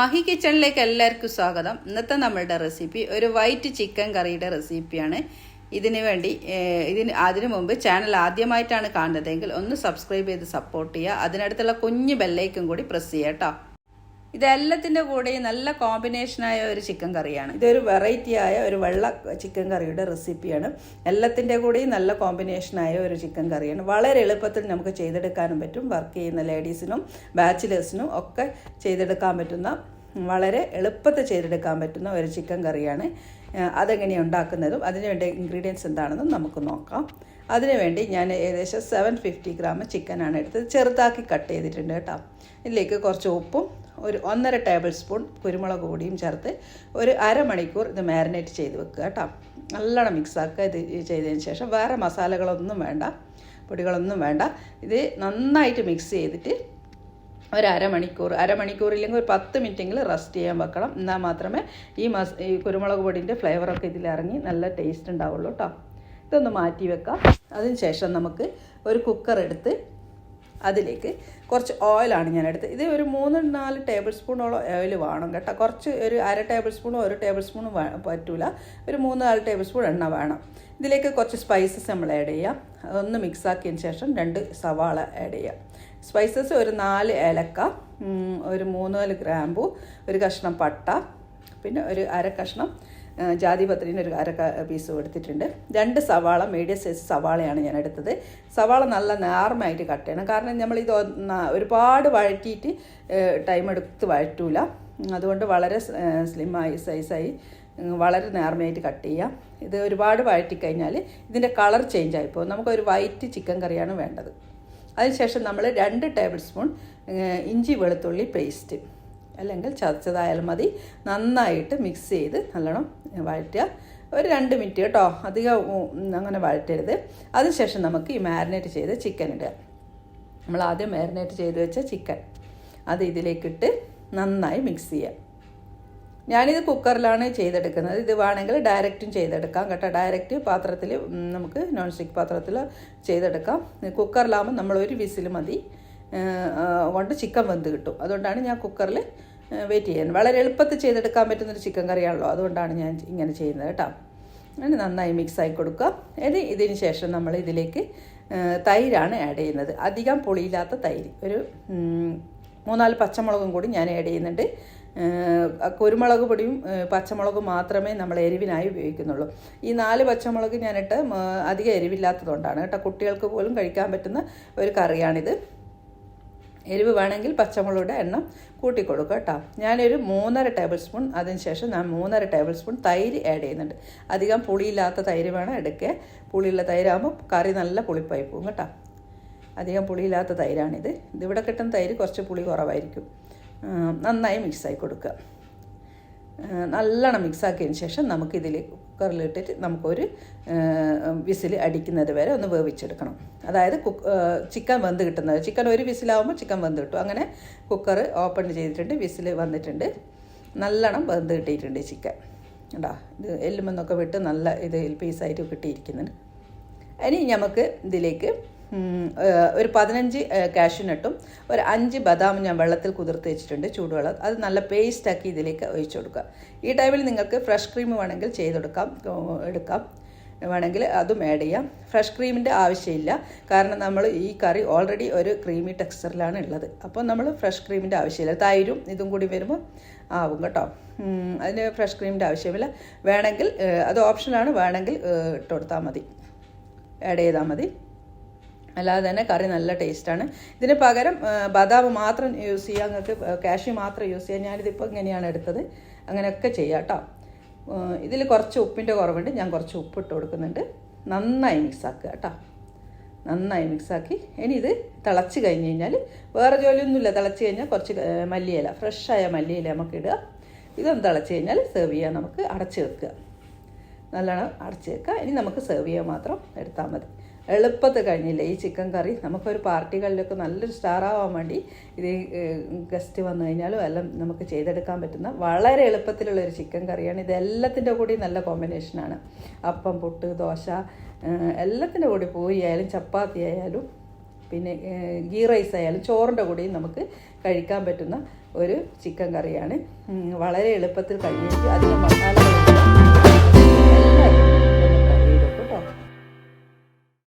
മാഹി കിച്ചണിലേക്ക് എല്ലാവർക്കും സ്വാഗതം. ഇന്നത്തെ നമ്മളുടെ റെസിപ്പി ഒരു വൈറ്റ് ചിക്കൻ കറിയുടെ റെസിപ്പിയാണ്. ഇതിന് വേണ്ടി ഇതിന് അതിനു മുമ്പ് ചാനൽ ആദ്യമായിട്ടാണ് കാണുന്നതെങ്കിൽ ഒന്ന് സബ്സ്ക്രൈബ് ചെയ്ത് സപ്പോർട്ട് ചെയ്യുക. അതിനടുത്തുള്ള കുഞ്ഞു ബെല്ലൈക്കും കൂടി പ്രസ് ചെയ്യാം കേട്ടോ. ഇതെല്ലാത്തിന്റെ കൂടെ നല്ല കോമ്പിനേഷനായ ഒരു ചിക്കൻ കറിയാണ്. ഇതൊരു വെറൈറ്റി ആയ ഒരു വെള്ള ചിക്കൻ കറിയുടെ റെസിപ്പിയാണ് എല്ലാത്തിന്റെ കൂടെ നല്ല കോമ്പിനേഷനായ ഒരു ചിക്കൻ കറിയാണ്. വളരെ എളുപ്പത്തിൽ നമുക്ക് ചെയ്തെടുക്കാനും പറ്റും. വർക്ക് ചെയ്യുന്ന ലേഡീസിനും ബാച്ചിലേഴ്സിനും ഒക്കെ ചെയ്തെടുക്കാൻ പറ്റുന്ന വളരെ എളുപ്പത്തിൽ ചെയ്തെടുക്കാൻ പറ്റുന്ന ഒരു ചിക്കൻ കറിയാണ്. അതെങ്ങനെ ഉണ്ടാക്കുന്നതും അതിന് വേണ്ട ഇൻഗ്രീഡിയൻസ് എന്താണെന്നും നമുക്ക് നോക്കാം. അതിനുവേണ്ടി ഞാൻ ഏകദേശം സെവൻ ഫിഫ്റ്റി ഗ്രാം ചിക്കനാണ് എടുത്തത്. ചെറുതാക്കി കട്ട് ചെയ്തിട്ടുണ്ട് കേട്ടോ. ഇതിലേക്ക് കുറച്ച് ഉപ്പും ഒരു ഒന്നര ടേബിൾ സ്പൂൺ കുരുമുളക് പൊടിയും ചേർത്ത് ഒരു അരമണിക്കൂർ ഇത് മാരിനേറ്റ് ചെയ്ത് വെക്കുക കേട്ടോ. നല്ലോണം മിക്സാക്കുക ഇത് ചെയ്തതിന് ശേഷം വേറെ മസാലകളൊന്നും വേണ്ട പൊടികളൊന്നും വേണ്ട. ഇത് നന്നായിട്ട് മിക്സ് ചെയ്തിട്ട് ഒരു അരമണിക്കൂർ അരമണിക്കൂറില്ലെങ്കിൽ ഒരു പത്ത് മിനിറ്റെങ്കിലും റെസ്റ്റ് ചെയ്യാൻ വെക്കണം. എന്നാൽ മാത്രമേ ഈ മസ് ഈ കുരുമുളക് പൊടിന്റെ ഫ്ലേവറൊക്കെ ഇതിലിറങ്ങി നല്ല ടേസ്റ്റ് ഉണ്ടാവുള്ളൂ കേട്ടോ. ഇതൊന്ന് മാറ്റി വെക്കാം. അതിന് ശേഷം നമുക്ക് ഒരു കുക്കർ എടുത്ത് അതിലേക്ക് കുറച്ച് ഓയിലാണ് ഞാൻ എടുത്തത്. ഇത് ഒരു മൂന്ന് നാല് ടേബിൾ സ്പൂണോളം ഓയിൽ വേണം കേട്ടോ. കുറച്ച് ഒരു അര ടേബിൾ സ്പൂണോ ഒരു ടേബിൾ സ്പൂണും പറ്റൂല. ഒരു മൂന്ന് നാല് ടേബിൾ സ്പൂൺ എണ്ണ വേണം. ഇതിലേക്ക് കുറച്ച് സ്പൈസസ് നമ്മൾ ആഡ് ചെയ്യാം. അതൊന്ന് മിക്സ് ആക്കിയതിന് ശേഷം രണ്ട് സവാള ആഡ് ചെയ്യാം. സ്പൈസസ് ഒരു നാല് ഏലക്ക ഒരു മൂന്ന് നാല് ഗ്രാമ്പു ഒരു കഷ്ണം പട്ട പിന്നെ ഒരു അര കഷ്ണം ആ, ജാതിപത്രിന് ഒരു അര പീസ് എടുത്തിട്ടുണ്ട്. രണ്ട് സവാള മീഡിയം സൈസ് സവാളയാണ് ഞാൻ എടുത്തത്. സവാള നല്ല നേർമയായിട്ട് കട്ട് ചെയ്യണം. കാരണം നമ്മൾ ഇത് ഒരുപാട് വഴറ്റിയിട്ട് ടൈം എടുത്ത് വഴറ്റൂല. അതുകൊണ്ട് വളരെ സ്ലിമ്മായി സൈസായി വളരെ നേർമയായിട്ട് കട്ട് ചെയ്യാം. ഇത് ഒരുപാട് വഴറ്റിക്കഴിഞ്ഞാൽ ഇതിന്റെ കളർ ചേഞ്ച് ആയിപ്പോൾ നമുക്കൊരു വൈറ്റ് ചിക്കൻ കറിയാണ് വേണ്ടത്. അതിനുശേഷം നമ്മൾ രണ്ട് ടേബിൾ സ്പൂൺ ഇഞ്ചി വെളുത്തുള്ളി പേസ്റ്റ് അല്ലെങ്കിൽ ചതച്ചതായാലും മതി. നന്നായിട്ട് മിക്സ് ചെയ്ത് നല്ലോണം വഴറ്റുക. ഒരു രണ്ട് മിനിറ്റ് കേട്ടോ. അധികം അങ്ങനെ വഴറ്റരുത്. അതിനുശേഷം നമുക്ക് ഈ മാരിനേറ്റ് ചെയ്ത് ചിക്കൻ ഇടുക. നമ്മൾ ആദ്യം മാരിനേറ്റ് ചെയ്ത് വെച്ച ചിക്കൻ അത് ഇതിലേക്കിട്ട് നന്നായി മിക്സ് ചെയ്യുക. ഞാനിത് കുക്കറിലാണ് ചെയ്തെടുക്കുന്നത്. ഇത് വേണമെങ്കിൽ ഡയറക്റ്റും ചെയ്തെടുക്കാം കേട്ടോ. ഡയറക്റ്റ് പാത്രത്തിൽ നമുക്ക് നോൺ സ്റ്റിക്ക് പാത്രത്തിൽ ചെയ്തെടുക്കാം കുക്കറിലാകുമ്പോൾ നമ്മൾ ഒരു വിസിൽ മതി കൊണ്ട് ചിക്കൻ വെന്ത് കിട്ടും. അതുകൊണ്ടാണ് ഞാൻ കുക്കറിൽ വെയിറ്റ് ചെയ്യാൻ. വളരെ എളുപ്പത്തിൽ ചെയ്തെടുക്കാൻ പറ്റുന്നൊരു ചിക്കൻ കറിയാണല്ലോ. അതുകൊണ്ടാണ് ഞാൻ ഇങ്ങനെ ചെയ്യുന്നത് കേട്ടോ. അങ്ങനെ നന്നായി മിക്സ് ആയി കൊടുക്കുക. ഇനി ഇതിന് ശേഷം നമ്മൾ ഇതിലേക്ക് തൈരാണ് ആഡ് ചെയ്യുന്നത്. അധികം പൊളിയില്ലാത്ത തൈര്. ഒരു മൂന്നാൽ പച്ചമുളകും കൂടി ഞാൻ ആഡ് ചെയ്യുന്നുണ്ട്. കുരുമുളക് പൊടിയും പച്ചമുളകും മാത്രമേ നമ്മൾ എരിവിനായി ഉപയോഗിക്കുന്നുള്ളൂ. ഈ നാല് പച്ചമുളക് ഞാനിട്ട് അധികം എരിവില്ലാത്തതുകൊണ്ടാണ് കേട്ടോ. കുട്ടികൾക്ക് പോലും കഴിക്കാൻ പറ്റുന്ന ഒരു കറിയാണിത്. എരിവ് വേണമെങ്കിൽ പച്ചമുളകുടെ എണ്ണം കൂട്ടിക്കൊടുക്കുക കേട്ടോ. ഞാനൊരു മൂന്നര ടേബിൾ സ്പൂൺ അതിനുശേഷം ഞാൻ മൂന്നര ടേബിൾ സ്പൂൺ തൈര് ആഡ് ചെയ്യുന്നുണ്ട്. അധികം പുളിയില്ലാത്ത തൈര് വേണം എടുക്കുക പുളിയുള്ള തൈരാകുമ്പോൾ കറി നല്ല പുളിപ്പായി പോകും കേട്ടോ. അധികം പുളിയില്ലാത്ത തൈരാണിത്. ഇതിവിടെ കിട്ടുന്ന തൈര് കുറച്ച് പുളി കുറവായിരിക്കും. നന്നായി മിക്സായി കൊടുക്കുക. നല്ലോണം മിക്സാക്കിയതിന് ശേഷം നമുക്കിതിൽ കുക്കറിലിട്ടിട്ട് നമുക്കൊരു വിസിൽ അടിക്കുന്നത് വരെ ഒന്ന് വേവിച്ചെടുക്കണം. അതായത് കുക്ക് ചിക്കൻ വെന്ത് കിട്ടുന്നത് ചിക്കൻ ഒരു വിസിലാവുമ്പോൾ ചിക്കൻ വെന്ത് കിട്ടും. അങ്ങനെ കുക്കർ ഓപ്പൺ ചെയ്തിട്ടുണ്ട് വിസിൽ വന്നിട്ടുണ്ട്. നല്ലോണം വെന്ത് കിട്ടിയിട്ടുണ്ട് ചിക്കൻ. കേട്ടോ ഇത് എല്ലുമെന്നൊക്കെ വിട്ട് നല്ല ഇത് പീസായിട്ട് കിട്ടിയിരിക്കുന്നുണ്ട്. ഇനി നമുക്ക് ഇതിലേക്ക് ഒരു പതിനഞ്ച് കാഷ്യൂനട്ടും ഒരു അഞ്ച് ബദാം ഞാൻ വെള്ളത്തിൽ കുതിർത്ത് വെച്ചിട്ടുണ്ട് ചൂടുവെള്ളം. അത് നല്ല പേസ്റ്റാക്കി ഇതിലേക്ക് ഒഴിച്ചു കൊടുക്കുക. ഈ ടൈമിൽ നിങ്ങൾക്ക് ഫ്രഷ് ക്രീം വേണമെങ്കിൽ ചെയ്തെടുക്കാം എടുക്കാം. വേണമെങ്കിൽ അതും ആഡ് ചെയ്യാം. ഫ്രഷ് ക്രീമിന്റെ ആവശ്യമില്ല. കാരണം നമ്മൾ ഈ കറി ഓൾറെഡി ഒരു ക്രീമി ടെക്സ്ചറിലാണ് ഉള്ളത്. അപ്പോൾ നമ്മൾ ഫ്രഷ് ക്രീമിന്റെ ആവശ്യമില്ല. തൈരും ഇതും കൂടി വരുമ്പോൾ ആവും കേട്ടോ. അതിന് ഫ്രഷ് ക്രീമിന്റെ ആവശ്യമില്ല. വേണമെങ്കിൽ അത് ഓപ്ഷനാണ് വേണമെങ്കിൽ ഇട്ട് കൊടുത്താൽ മതി. ആഡ് ചെയ്താൽ മതി. അല്ലാതെ തന്നെ കറി നല്ല ടേസ്റ്റാണ്. ഇതിന് പകരം ബദാം മാത്രം യൂസ് ചെയ്യുക നിങ്ങൾക്ക് കാഷ്യൂ മാത്രം യൂസ് ചെയ്യാം. ഞാനിതിപ്പോൾ ഇങ്ങനെയാണ് എടുത്തത്. അങ്ങനെയൊക്കെ ചെയ്യാം കേട്ടോ ഇതിൽ കുറച്ച് ഉപ്പിന്റെ കുറവുണ്ട്. ഞാൻ കുറച്ച് ഉപ്പ് ഇട്ട് കൊടുക്കുന്നുണ്ട്. നന്നായി മിക്സ് ആക്കുക കേട്ടോ നന്നായി മിക്സാക്കി ഇനി ഇത് തിളച്ച് കഴിഞ്ഞ് കഴിഞ്ഞാൽ വേറെ ജോലിയൊന്നുമില്ല. തിളച്ച് കഴിഞ്ഞാൽ കുറച്ച് മല്ലിയില. ഫ്രഷായ മല്ലിയില നമുക്ക് ഇടുക. ഇതൊന്ന് തിളച്ച് കഴിഞ്ഞാൽ സെർവ് ചെയ്യാൻ നമുക്ക് അടച്ച് വെക്കുക. നല്ലോണം അടച്ച് വെക്കുക. ഇനി നമുക്ക് സെർവ് ചെയ്യാൻ മാത്രം എടുത്താൽ മതി. എളുപ്പത്തിൽ കഴിഞ്ഞില്ല? ഈ ചിക്കൻ കറി നമുക്കൊരു പാർട്ടികളിലൊക്കെ നല്ലൊരു സ്റ്റാർ ആവാൻ വേണ്ടി ഇത് ഗസ്റ്റ് വന്നു കഴിഞ്ഞാലും എല്ലാം നമുക്ക് ചെയ്തെടുക്കാൻ പറ്റുന്ന വളരെ എളുപ്പത്തിലുള്ള ഒരു ചിക്കൻ കറിയാണ്. ഇത് എല്ലാത്തിന്റെ കൂടി നല്ല കോമ്പിനേഷനാണ് അപ്പം പുട്ട് ദോശ എല്ലാത്തിന്റെ കൂടി പൂരി ആയാലും ചപ്പാത്തി ആയാലും പിന്നെ ഗീ റൈസ് ആയാലും ചോറിന്റെ കൂടെയും നമുക്ക് കഴിക്കാൻ പറ്റുന്ന ഒരു ചിക്കൻ കറിയാണ്. വളരെ എളുപ്പത്തിൽ കഴിയും അതിന് മസാലകളില്ല